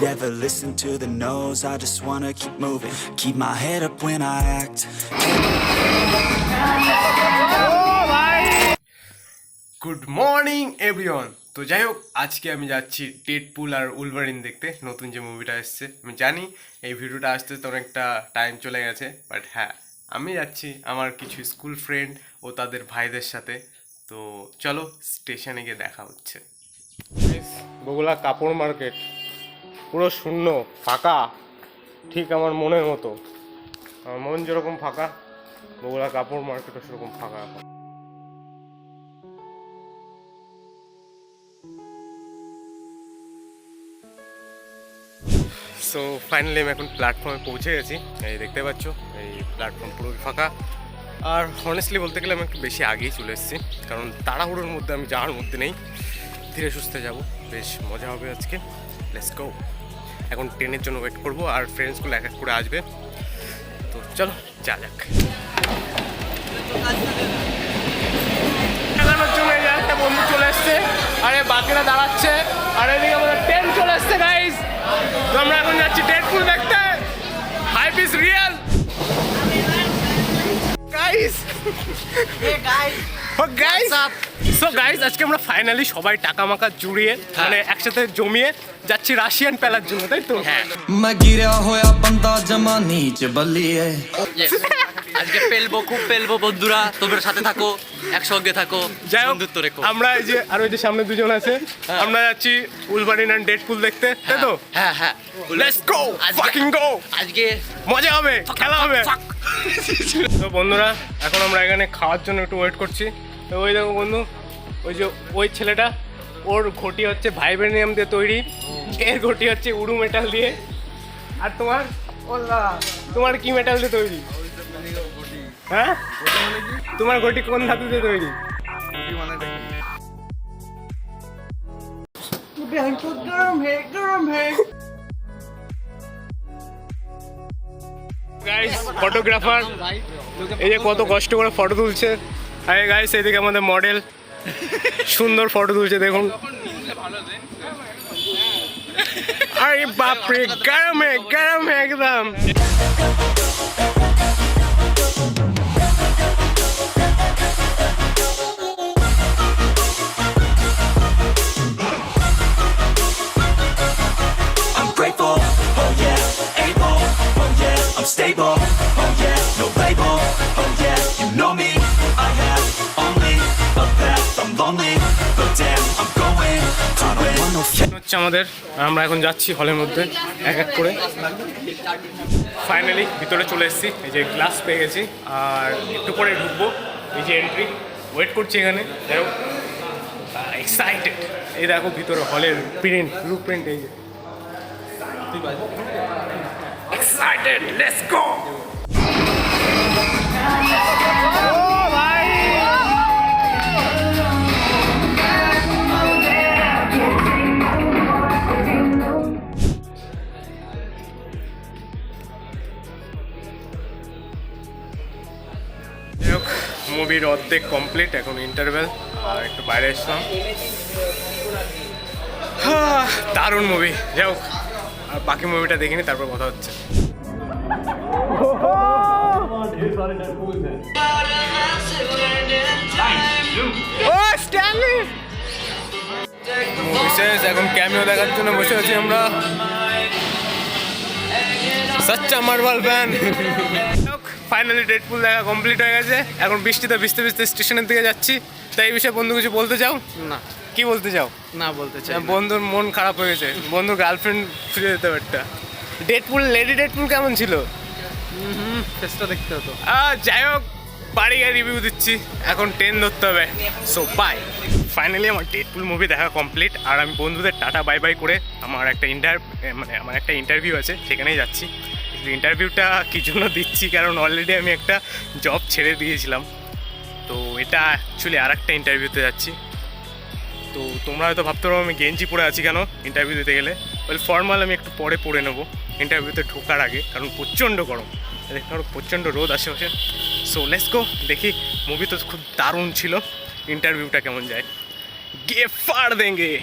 Never listen to the no's, I just wanna keep moving. Keep my head up when I act. Good morning everyone তো যাই হোক আজকে আমি যাচ্ছি Deadpool আর Wolverine দেখতে নতুন যে মুভিটা এসছে আমি জানি এই ভিডিওটা আসতে তো অনেকটা টাইম চলে গেছে বাট হ্যাঁ আমি যাচ্ছি আমার কিছু স্কুল ফ্রেন্ড ও তাদের ভাইদের সাথে। তো চলো স্টেশনে গিয়ে দেখা হচ্ছে। বগুলা কাপড় মার্কেট পুরো শূন্য, ফাঁকা, ঠিক আমার মনের মতো। আমার মন যেরকম ফাঁকা বগুলা কাপড় মার্কেটও সেরকম ফাঁকা এখন। সো ফাইনালি আমি এখন প্ল্যাটফর্মে পৌঁছে গেছি। এই দেখতে পাচ্ছ, এই প্ল্যাটফর্ম পুরো ফাঁকা। আর হনেস্টলি বলতে গেলে আমি একটু বেশি আগেই চলে এসেছি, কারণ তাড়াহুড়োর মধ্যে আমি যাওয়ার মধ্যে নেই। ধীরে সুস্থে যাব, বেশ মজা হবে আজকে। লেটস গো এখন ট্রেনের জন্য ওয়েট করব, আর ফ্রেন্ডসগুলো এক এক করে আসবে। তো চলো, যা যাক। একটা বন্ধু চলে এসছে। আরে বাকিরা দাঁড়াচ্ছে। আর এদিকে আমাদের ট্রেন চলে এসছে গাইস তো আমরা এখন যাচ্ছি ডেডপুল দেখতে। হাইপ ইজ রিয়েল গাইস ও গাইস সো গাইস আজকে আমরা ফাইনালি সবাই টাকা মাকা জুড়িয়ে মানে একসাথে জমিয়ে যাচ্ছি রাশিয়ান প্যালার জন্য তাই তো? হ্যাঁ। मैं गिरा होया बंदा जमा नीच बलिए। আজকে পেলবো খুব পেলবো বন্ধুরা। তোমরা সাথে থাকো একসঙ্গে থাকো যাই হোক বন্ধুত্ব রেখো। আমরা এই যে আর ওই যে সামনে দুজন আছে আমরা যাচ্ছি উলবারিন অ্যান্ড ডেডপুল দেখতে তাই তো? হ্যাঁ হ্যাঁ। লেটস গো আজকে- ফাকিং গো আজকে মজা হবে খেলা হবে। তো বন্ধুরা এখন আমরা এখানে খাওয়ার জন্য একটু ওয়েট করছি। তো ওই দেখো বন্ধু ওই যে ওই ছেলেটা ওর ঘটি হচ্ছে ভাইব্রেনিয়াম দিয়ে তৈরি। এর ঘটি হচ্ছে উড়ু মেটাল দিয়ে। আর তোমার? ওলা তোমার কি মেটাল দিয়ে তৈরি? হ্যাঁ? তোমার ঘটি কোন ধাতু দিয়ে তৈরি ফটোগ্রাফার এই যে কত কষ্ট করে ফটো তুলছে। আরে গাইস আমাদের মডেল সুন্দর ফটো তুলছে, দেখুন। আরে বাপরে, গরমে গরমে একদম। I'm stable, oh yeah, no label, oh yeah, you know me, I have only a path, I'm lonely, but damn, I'm going. To win. হচ্ছে আমাদের। আমরা এখন যাচ্ছি হলের মধ্যে। এক এক করে। ফাইনালি ভিতরে চলে এসেছি। এই যে গ্লাস পেয়ে গেছি। আর একটু পরে ঢুকবো। এই যে এন্ট্রি ওয়েট করছি এখানে। এক্সাইটেড এই দেখো ভিতরে হলের প্রিন্ট ব্লু প্রিন্ট এই যে। এক্সাইটেড লেটস গো মুভির অর্ধেক কমপ্লিট এখন ইন্টারভেল আর একটু বাইরে এসলাম দারুণ মুভি যাই হোক, আর বাকি মুভিটা দেখিনি, তারপর কথা হচ্ছে। ও স্ট্যানলি মুভি শেষ এখন ক্যামিও দেখার জন্য বসে আছি আমরা। সচ্চা মার্বেল ফ্যান ফাইনালি ডেটপুল দেখা কমপ্লিট হয়ে গেছে। এখন বৃষ্টিতে ভিজতে ভিজতে স্টেশনের দিকে যাচ্ছি। তাই এই বিষয়ে বন্ধু কিছু বলতে চাও? না। কি বলতে চাও? না বলতে চাই বন্ধুর মন খারাপ হয়ে গেছে। বন্ধুর গার্লফ্রেন্ড ফিরে যেতে পারটা ডেটপুল লেডি ডেটপুল কেমন ছিল? চেষ্টা দেখতে হতো যাই হোক, বাড়ি গিয়ে রিভিউ দিচ্ছি। এখন ট্রেন ধরতে হবে। সো বাই ফাইনালি আমার ডেটপুল মুভি দেখা কমপ্লিট আর আমি বন্ধুদের টাটা বাই বাই করে আমার একটা ইন্টার মানে আমার একটা ইন্টারভিউ আছে, সেখানেই যাচ্ছি। ইন্টারভিউটা কী জন্য দিচ্ছি? কারণ অলরেডি আমি একটা জব ছেড়ে দিয়েছিলাম। তো এটা অ্যাকচুয়ালি আর একটা ইন্টারভিউতে যাচ্ছি। তো তোমরা হয়তো ভাবতে পারো, আমি গেঞ্জি পরে আছি কেন ইন্টারভিউ দিতে গেলে? ওই ফর্মাল আমি একটু পরে পরে নেব। ইন্টারভিউতে ঢোকার আগে, কারণ প্রচণ্ড গরম। দেখতে পারো প্রচণ্ড রোদ আশেপাশে। সো লেটস গো দেখি মুভি তো খুব দারুণ ছিল। ইন্টারভিউটা কেমন যায়? গে ফাড় দেঙ্গে।